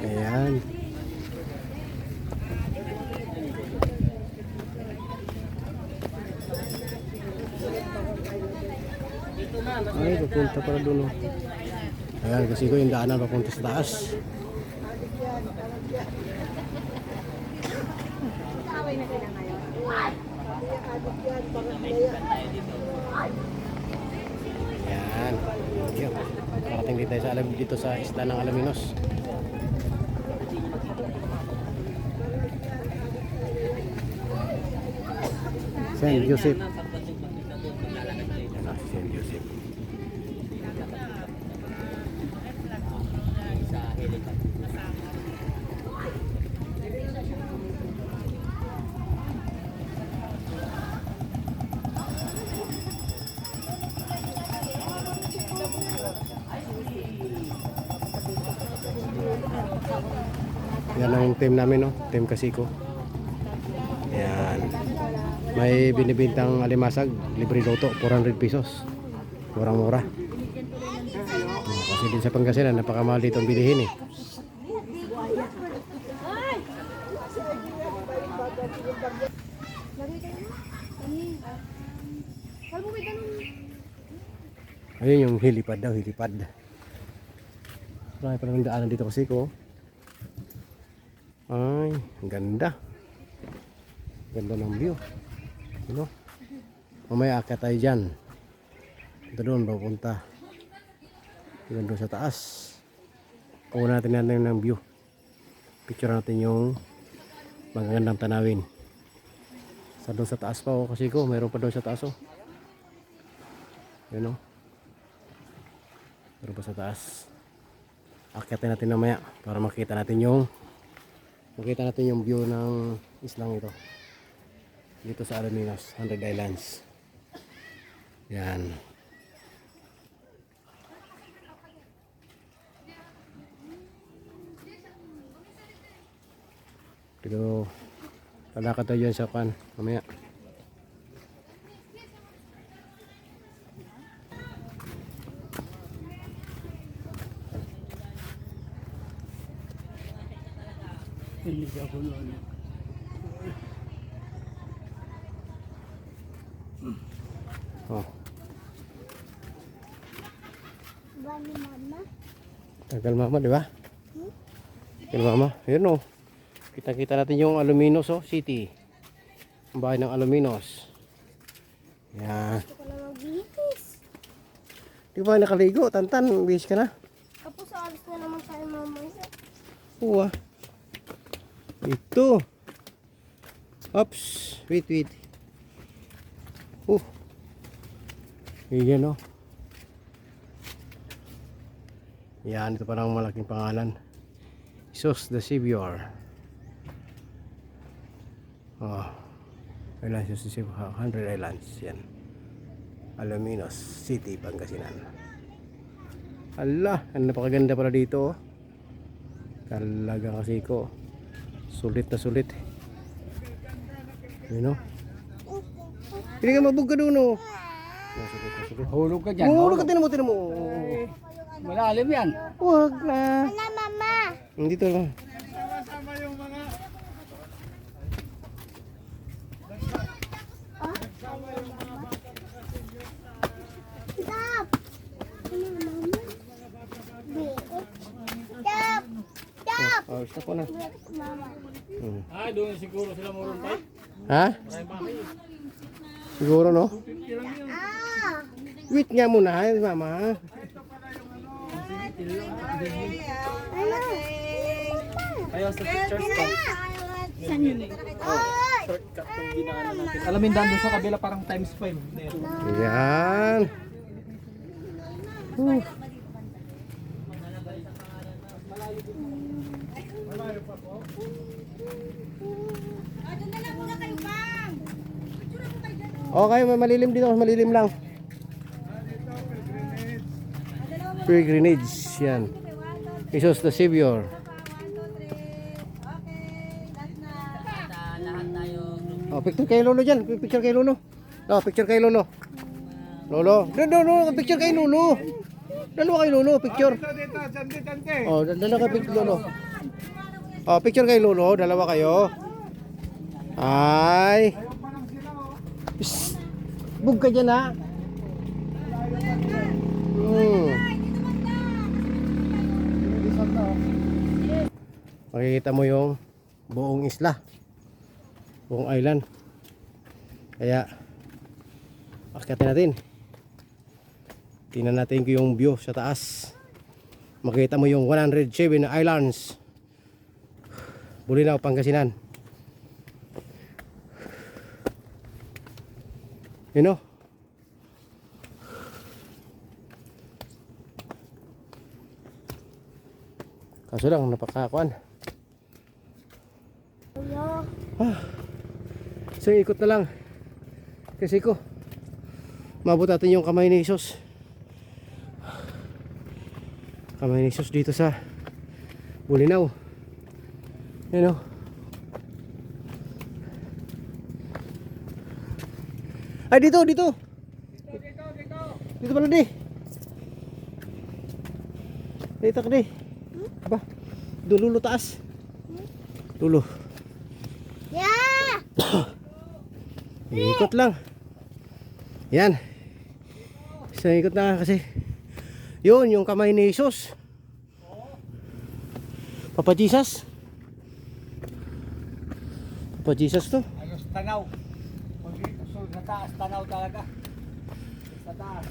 Ayan. Ay, papunta pala doon. oh. Ayan, kasi ko yung daanan papunta sa taas. Ayan. Yun. Parating dito sa alam dito sa isla ng Alaminos. Saint Joseph. Team namin, no? Team Kasiko. Yan. May binibintang alimasag, libre loto, 400 pesos. Murang-mura. Kasi din sa Pangasinan, napakamahal dito ang bilihin eh. Ayun yung helipad daw, helipad. Marami pa naman daanan dito kasi ko. Ay, ganda. Ganda ng view. Ano? Mamaya akit tayo dyan. Ito doon, papunta. Hanggang doon sa taas. Kuha natin natin ng view. Picture natin yung magagandang tanawin. Sa doon sa taas pa, oh, kasi ko, mayroon pa doon sa taas, oh. Yun, oh. Meron pa sa taas. Akyatin natin mamaya para makita natin yung makita natin yung view ng islang ito. Dito sa Alaminos, 100 Islands. Yan. Pero lalakad tayo dyan sa kan mamaya. Oh, Bani mama. tagal mama, di ba? Tagal mama. Ayun oh. Kita-kita natin yung Aluminos oh, City. Ang bahay ng Aluminos. Yan. Di ba nakaligo? Tantan, bis ka na. Tapos alis na naman tayo mama. Oo ah. Ito. Oops. Wait, wait. Oh. Yan oh. Yan, ito parang malaking pangalan. Jesus the Savior. Oh. Islands, the Savior. 100 Islands. Yan. Alaminos City, Pangasinan. Ala, ang napakaganda pala dito oh. Talaga kasi ko. Sulit na sulit. You know? Hindi ka mabug ka doon oh. Oh, Sulit na sulit. Hulog ka dyan. Oo, ka tinan mo, tinan mo. Malalim yan. Huwag na. Wala mama. Dito lang. Stop. Ano mama? Biit. Stop. Stop. Oh, stop ko na. Mama. Hmm. Ah, doon siguro sila murong pa. Ha? Siguro no? Ah. Wait nga muna, mama. Ayaw sa pictures ko. Saan yun? Ay. Shortcut yung dinaanan natin. Alamin daan doon sa kabila parang times 5. Yan. Uh. Okay, may malilim dito, malilim lang. Pilgrimage, yan. Jesus the Savior. Oh, picture kay Lolo dyan. Picture kay Lolo. Oh, picture kay Lolo. Lolo. No, no, no. Picture kay Lolo. Dalawa kay Lolo. Picture. Oh, dal- dalawa kay Lolo. Oh, picture kay Lolo. Dalawa kayo. Ay. Psst. Bug ka dyan ha. Hmm. Makikita mo yung buong isla. Buong island. Kaya akyatin natin. Tingnan natin yung view sa taas. Makita mo yung 107 islands. Bulinaw, Pangasinan. You know? Kaso lang, napakakuan. Kuya. So ikot na lang. Kasi ko mabot natin yung kamay ni Jesus. Kamay ni Jesus dito sa Bulinaw. Yan o. Ay dito, dito. Dito pala di. Dito ka di. Ba? Dulo taas. Dulo. Yeah! Ikot lang. Yan. Isang ikot na kasi. Yun, yung kamay ni Jesus. Papa Jesus. Papa Jesus to. Ayos tanaw. Sa taas, tanaw talaga. Sa taas.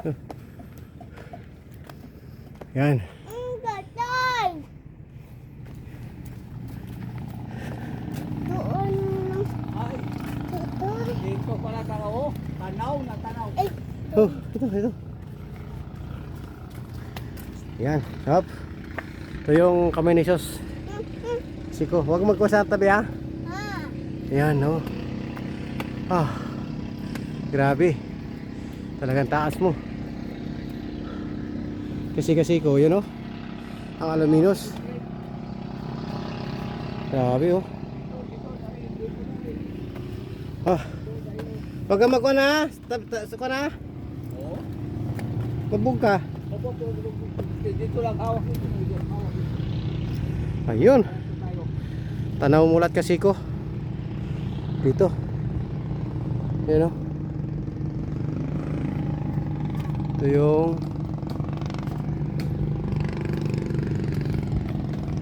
Yan. Ang gatay! Doon. Ay, dito pala tanaw. oh. Tanaw na tanaw. Ay, Oh, ito, ito. Yan, hop. Ito yung kamay ni Jesus. Siko, huwag magkuha sa tabi ha. ah. Yan, no. Ah. Grabe. Talagang taas mo. Kasi kasi ko, yun oh. Ang alaminos. Grabe oh. Ah. Huwag ka magkuha na. Ta- Suka na. Oo. Mabog ka. Dito lang hawak. Ayun. Tanaw mulat kasi ko. Dito. Yan o. Ito yung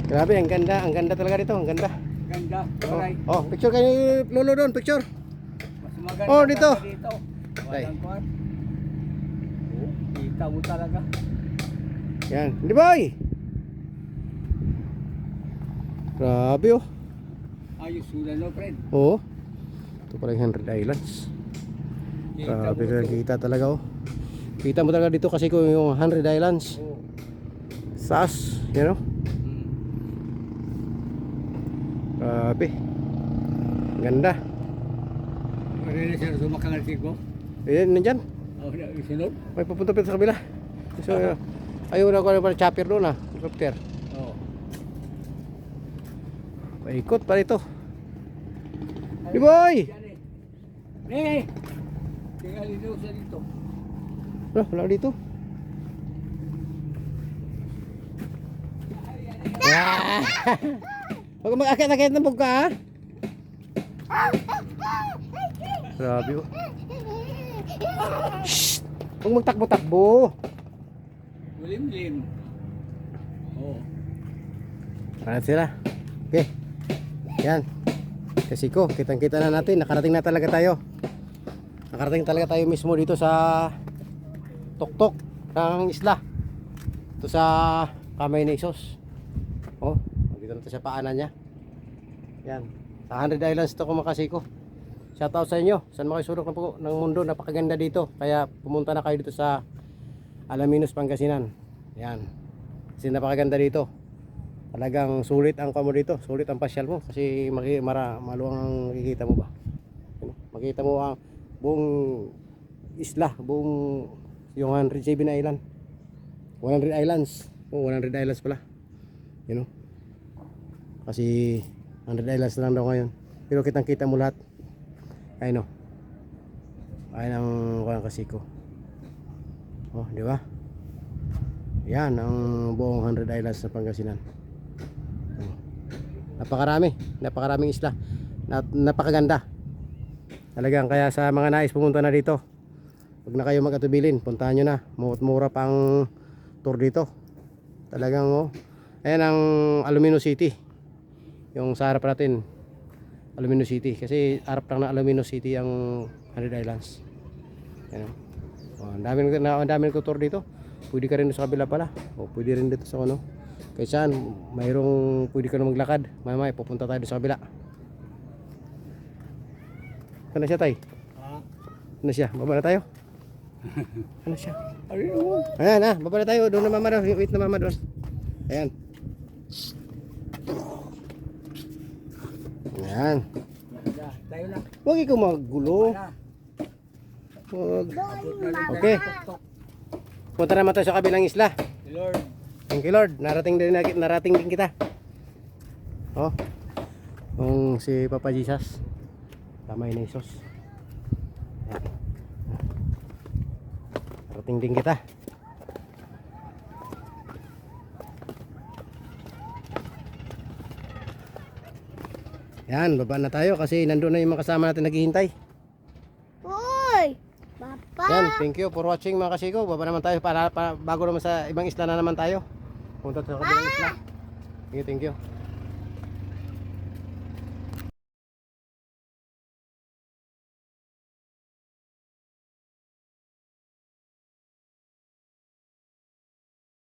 Grabe, ang ganda. Ang ganda talaga dito. Ang ganda. Ganda. Oh, Alright. oh picture kayo Lolo doon. Picture. Mas maganda Oh, dito. dito. Walang kwan. Oh, kita mo talaga. Yan. Hindi boy. Grabe oh. Ayos sulan no, friend. Oo. Ito pala yung 100 Islands. Grabe ka kita talaga oh. Kita mo talaga dito kasi ko yung 100 Islands. Oh. Saas, you know? Hmm. Grabe. Ganda. Wala na siya sumakang artigo. Ayan, nandyan. Oh, na isunod. May papunta pa sa kabila. So, uh, ayaw na ko na chopper doon ah. Helicopter. Paikot pa rito. Di boy! Eh. Tingnan dito sa dito. Wala, wala dito. Ah! Huwag kang mag-akit-akit ng bugka ha. Grabe oh. Shh! Huwag magtakbo-takbo. Lim-lim. Oh. Ano sila? Okay. Yan. Kasi ko, kitang-kita na natin. Nakarating na talaga tayo. Nakarating talaga tayo mismo dito sa tuktok ng isla. Ito sa Kamay ni Isos. Oh, dito na sa paanan niya. Yan. Sa 100 Islands ito kumakasiko. Shoutout sa inyo. Saan mo kayo sulok ng, pu- ng mundo. Napakaganda dito. Kaya pumunta na kayo dito sa Alaminos, Pangasinan. Yan. Kasi napakaganda dito talagang sulit ang kamo dito sulit ang pasyal mo kasi mara, maluwang ang makikita mo ba Yun, makikita mo ang buong isla buong yung 107 island 100 islands Oh, 100 islands pala. You know? Kasi 100 islands lang daw ngayon. Pero kitang kita mo lahat. Ayun oh. Ayun ang kulang kasiko. Oh, di ba? Yan ang buong 100 islands ng Pangasinan. Oh. Napakarami, napakaraming isla. Nap- napakaganda. Talagang kaya sa mga nais pumunta na dito. Huwag na kayo mag-atubilin, puntahan nyo na. Muot mura pang tour dito. Talagang oh. Ayan ang Alumino City. Yung sa harap natin. Alumino City. Kasi harap lang na Alumino City ang 100 Islands. Ayan. Oh, ang dami ang dami ko tour dito. Pwede ka rin sa kabila pala. O pwede rin dito sa ano. Kaya saan, mayroong pwede ka na maglakad. Mamaya pupunta tayo sa kabila. Ano siya tay? Ano siya? Baba na tayo? ano siya? Oh. Ayan ah, baba na tayo. Doon na mama doon. Wait na mama doon. Ayan. Ayan. Tayo lang. Huwag ikaw magulo. Na. Huwag. Na Okay. Punta naman tayo sa kabilang isla. Lord. Thank you Lord. Narating din, narating din kita. Oh. Yung si Papa Jesus. Kamay na Isos. Narating din kita. Yan, baba na tayo kasi nandun na yung mga kasama natin naghihintay. Uy! Papa! Yan, thank you for watching mga kasiko. Baba naman tayo para, para bago naman sa ibang isla na naman tayo. Punta sa kabilang isla. Thank you, thank you.